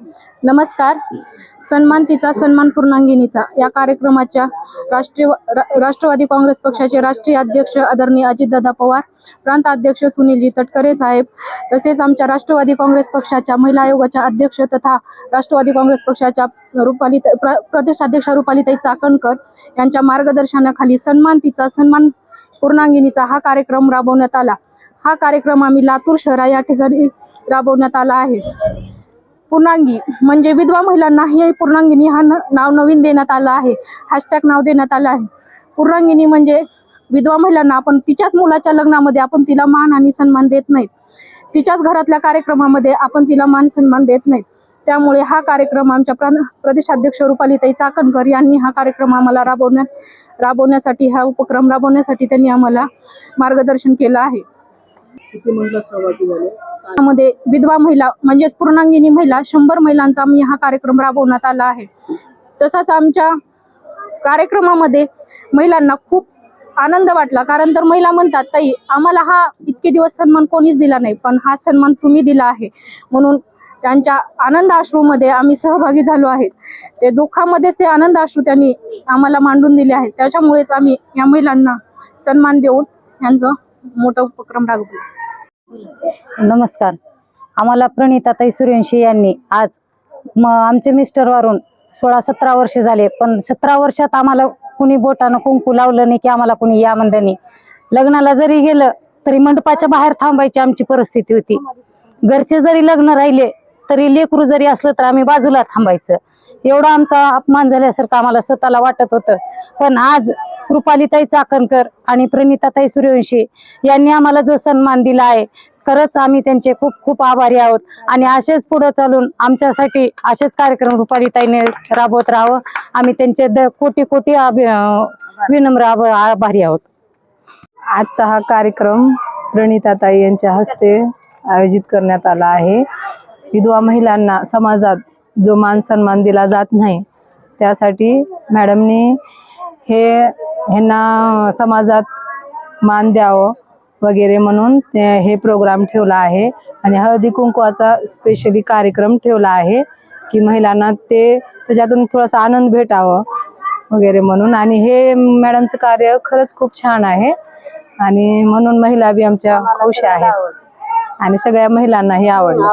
नमस्कार. सन्मान तिचा सन्मान पूर्णांगिनीचा. या कार्यक्रमाच्या राष्ट्रीय राष्ट्रवादी काँग्रेस पक्षाचे राष्ट्रीय अध्यक्ष आदरणीय अजितदादा पवार प्रांत अध्यक्ष सुनीलजी तटकरे साहेब तसेच आमच्या राष्ट्रवादी काँग्रेस पक्षाच्या महिला आयोगाच्या अध्यक्ष तथा राष्ट्रवादी काँग्रेस पक्षाच्या रुपाली प्र प्रदेशाध्यक्षा रुपालीताई चाकणकर यांच्या मार्गदर्शनाखाली सन्मान तिचा सन्मान पूर्णांगिनीचा हा कार्यक्रम राबवण्यात आला. हा कार्यक्रम आम्ही लातूर शहरा या ठिकाणी राबवण्यात आला आहे. पूर्णांगी म्हणजे विधवा महिलांना हे पूर्णांगिनी हा न- नाव नवीन देण्यात आलं आहे. हॅशटॅग नाव देण्यात आलं आहे. पूर्णांगिनी म्हणजे विधवा महिलांना आपण तिच्याच मुलाच्या लग्नामध्ये आपण तिला मान आणि सन्मान देत नाहीत. तिच्याच घरातल्या कार्यक्रमामध्ये आपण तिला मान सन्मान देत नाहीत. त्यामुळे हा कार्यक्रम आमच्या प्र प्रदेशाध्यक्ष रुपालीताई चाकणकर यांनी हा कार्यक्रम आम्हाला राबवण्यात राबवण्यासाठी हा उपक्रम राबवण्यासाठी त्यांनी आम्हाला मार्गदर्शन केलं आहे. मध्ये विधवा महिला म्हणजेच पूर्णांगिनी महिला शंभर महिलांचा आम्ही हा कार्यक्रम राबवण्यात आला आहे. तसाच आमच्या कार्यक्रमामध्ये महिलांना खूप आनंद वाटला. कारण तर महिला म्हणतात ताई आम्हाला हा इतके दिवस सन्मान कोणीच दिला नाही पण हा सन्मान तुम्ही दिला आहे. म्हणून त्यांच्या आनंद आश्रूमध्ये आम्ही सहभागी झालो आहेत. ते दुःखामध्येच ते आनंद आश्रू त्यांनी आम्हाला मांडून दिले आहेत. त्याच्यामुळेच आम्ही या महिलांना सन्मान देऊन यांचं मोठं उपक्रम राबवलं. नमस्कार. आम्हाला प्रणिताताई सूर्यवंशी यांनी आज म आमचे मिस्टर वारून सोळा सतरा वर्ष झाले पण सतरा वर्षात आम्हाला कुणी बोटानं कुंकू लावलं नाही की आम्हाला कुणी या म्हणलं नाही. लग्नाला जरी गेलं तरी मंडपाच्या बाहेर थांबायची आमची परिस्थिती होती. घरचे जरी लग्न राहिले तरी लेकरू जरी असलं तर आम्ही बाजूला थांबायचं. एवढा आमचा अपमान झाल्यासारखं आम्हाला स्वतःला वाटत होतं. पण आज कृपालीताई चाकणकर आणि प्रणिताताई सूर्यवंशी यांनी आम्हाला जो सन्मान दिला आहे खरंच आम्ही त्यांचे खूप खूप आभारी आहोत. आणि असेच पुढे चालून आमच्यासाठी असेच कार्यक्रम रुपालीताईने राबवत राहावं. आम्ही त्यांचे द कोटी कोटी विनम्र आभ- आभारी आहोत. आजचा हा कार्यक्रम प्रणिताताई यांच्या हस्ते आयोजित करण्यात आला आहे. विधवा महिलांना समाजात जो मान सन्मान दिला जात नाही त्यासाठी मॅडमनी हे ह्यांना समाजात मान द्यावं वगैरे म्हणून हे प्रोग्राम ठेवला आहे. आणि हळदी कुंकवाचा स्पेशली कार्यक्रम ठेवला आहे की महिलांना ते त्याच्यातून थोडासा आनंद भेटावं वगैरे म्हणून. आणि हे मॅडमचं कार्य खरंच खूप छान आहे. आणि म्हणून महिला बी आमच्या खुश आहेत. आणि सगळ्या महिलांना हे आवडलं